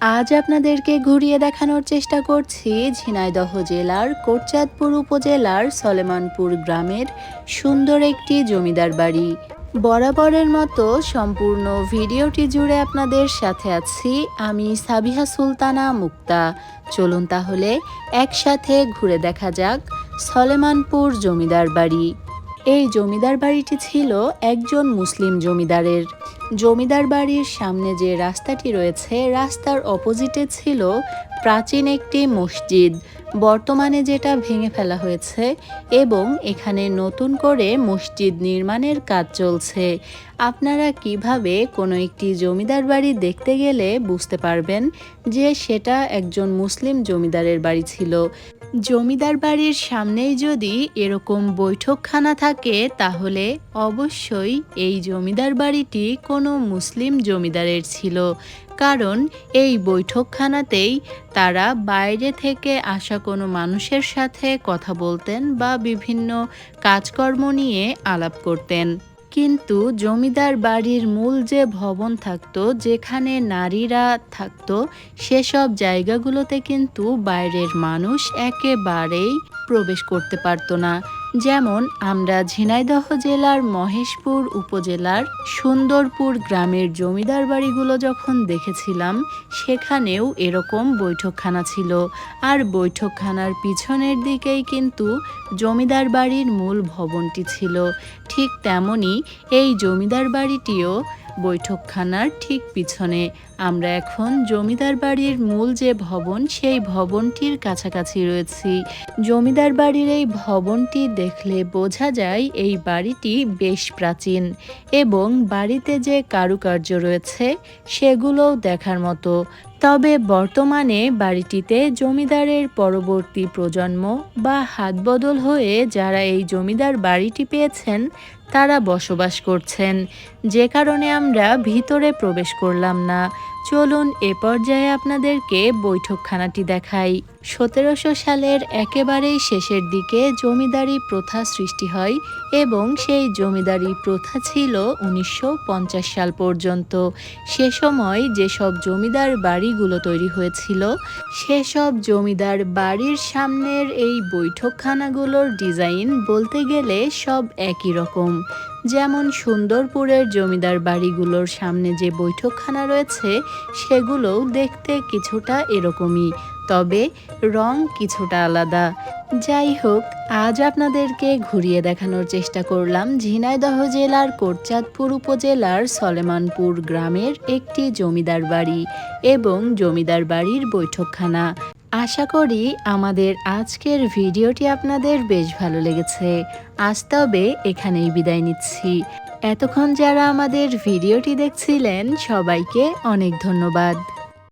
আজ আপনাদেরকে ঘুরিয়ে দেখানোর চেষ্টা করছি ঝিনাইদহ জেলার কোটচাঁদপুর উপজেলার সলেমানপুর গ্রামের সুন্দর একটি জমিদার বাড়ি। বরাবরের মতো সম্পূর্ণ ভিডিওটি জুড়ে আপনাদের সাথে আছি আমি সাবিহা সুলতানা মুক্তা। চলুন তাহলে একসাথে ঘুরে দেখা যাক সলেমানপুর জমিদার বাড়ি। এই জমিদার বাড়িটি ছিল একজন মুসলিম জমিদারের। জমিদার বাড়ির সামনে যে রাস্তাটি রয়েছে, রাস্তার অপোজিটে ছিল প্রাচীন একটি মসজিদ। বর্তমানে যেটা ভেঙে ফেলা হয়েছে এবং এখানে নতুন করে মসজিদ নির্মাণের কাজ চলছে। আপনারা কীভাবে কোনো একটি জমিদার বাড়ি দেখতে গেলে বুঝতে পারবেন যে সেটা একজন মুসলিম জমিদারের বাড়ি ছিল। জমিদার বাড়ির সামনেই যদি এরকম বৈঠকখানা থাকে, তাহলে অবশ্যই এই জমিদার বাড়িটি কোনো মুসলিম জমিদারের ছিল। কারণ এই বৈঠকখানাতেই তারা বাইরে থেকে আসা কোনো মানুষের সাথে কথা বলতেন বা বিভিন্ন কাজকর্ম নিয়ে আলাপ করতেন। কিন্তু জমিদার বাড়ির মূল যে ভবন থাকত, যেখানে নারীরা থাকত, সেসব জায়গাগুলোতে কিন্তু বাইরের মানুষ একেবারেই প্রবেশ করতে পারত না। যেমন আমরা ঝিনাইদহ জেলার মহেশপুর উপজেলার সুন্দরপুর গ্রামের জমিদার বাড়িগুলো যখন দেখেছিলাম, সেখানেও এরকম বৈঠকখানা ছিল। আর বৈঠকখানার পিছনের দিকেই কিন্তু জমিদার বাড়ির মূল ভবনটি ছিল। ঠিক তেমনই এই জমিদার বাড়িটিও বৈঠকখানার ঠিক পিছনে। আমরা এখন জমিদার বাড়ির মূল যে ভবন, সেই ভবনটির কাছাকাছি রয়েছি। জমিদার বাড়ির এই ভবনটি দেখলে বোঝা যায় এই বাড়িটি বেশ প্রাচীন এবং বাড়িতে যে কারুকার্য রয়েছে, সেগুলোও দেখার মতো। তবে বর্তমানে বাড়িটিতে জমিদারের পরবর্তী প্রজন্ম বা হাতবদল হয়ে যারা এই জমিদার বাড়িটি পেয়েছেন, তারা বসবাস করছেন। যে কারণে আমরা ভিতরে প্রবেশ করলাম না। চলুন এ পর্যায়ে আপনাদেরকে বৈঠকখানাটি দেখাই। সতেরোশো সালের একেবারেই শেষের দিকে জমিদারি প্রথা সৃষ্টি হয় এবং সেই জমিদারি প্রথা ছিল উনিশশো পঞ্চাশ সাল পর্যন্ত। সে সময় যেসব জমিদার বাড়িগুলো তৈরি হয়েছিল, সেসব জমিদার বাড়ির সামনের এই বৈঠকখানাগুলোর ডিজাইন বলতে গেলে সব একই রকম। যেমন সুন্দরপুরের জমিদার বাড়িগুলোর সামনে যে বৈঠকখানা রয়েছে, সেগুলোও দেখতে কিছুটা এরকমই। তবে রং কিছুটা আলাদা। যাই হোক, আজ আপনাদেরকে ঘুরিয়ে দেখানোর চেষ্টা করলাম ঝিনাইদহ জেলার কোটচাঁদপুর উপজেলার সলেমানপুর গ্রামের একটি জমিদার বাড়ি এবং জমিদার বাড়ির বৈঠকখানা। আশা করি আমাদের আজকের ভিডিওটি আপনাদের বেশ ভালো লেগেছে। আজ তবে এখানেই বিদায় নিচ্ছি। এতক্ষণ যারা আমাদের ভিডিওটি দেখছিলেন, সবাইকে অনেক ধন্যবাদ।